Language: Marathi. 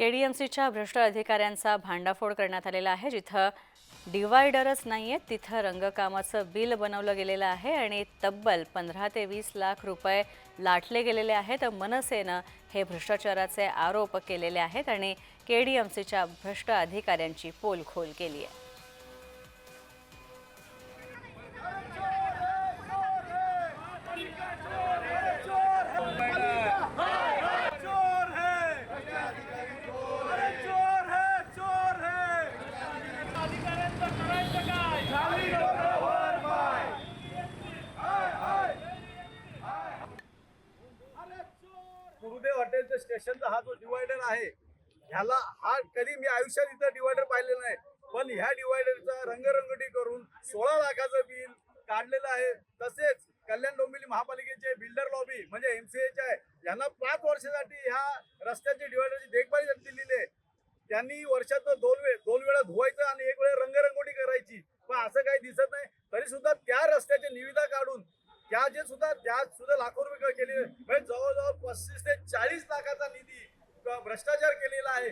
केडीएमसीच्या भ्रष्ट अधिकाऱ्यांचा भांडाफोड करण्यात आलेला आहे जिथं डिवायडरच नाही आहेत तिथं रंगकामाचं बिल बनवलं गेलेलं आहे आणि तब्बल पंधरा ते वीस लाख रुपये लाटले गेलेले आहेत. मनसेनं हे भ्रष्टाचाराचे आरोप केलेले आहेत आणि केडीएमसीच्या भ्रष्ट अधिकाऱ्यांची पोलखोल केली आहे गुरुदेव हॉटेलच्या स्टेशनचा हा जो डिवायडर आहे ह्याला हा कधी मी आयुष्यात इथं डिवायडर पाहिलेलं नाही पण ह्या डिवायडरचा रंगरंगटी करून सोळा लाखाचं बिल काढलेलं आहे. तसेच कल्याण डोंबिवली महापालिकेचे बिल्डर लॉबी म्हणजे एम सी एच आहे यांना पाच वर्षासाठी ह्या रस्त्याची डिवायडरची देखभाल दिलेली आहे. त्यांनी वर्षात दोन वेळ दोन वेळा धुवायचं आणि एक वेळा रंगरंगोटी करायची पण असं काही दिसत नाही तरी सुद्धा त्या रस्त्याची निविदा काढून त्या जे सुद्धा त्या सुद्धा लाखो रुपये केले. म्हणजे जवळजवळ पस्तीस ते चाळीस लाखाचा निधी भ्रष्टाचार केलेला आहे.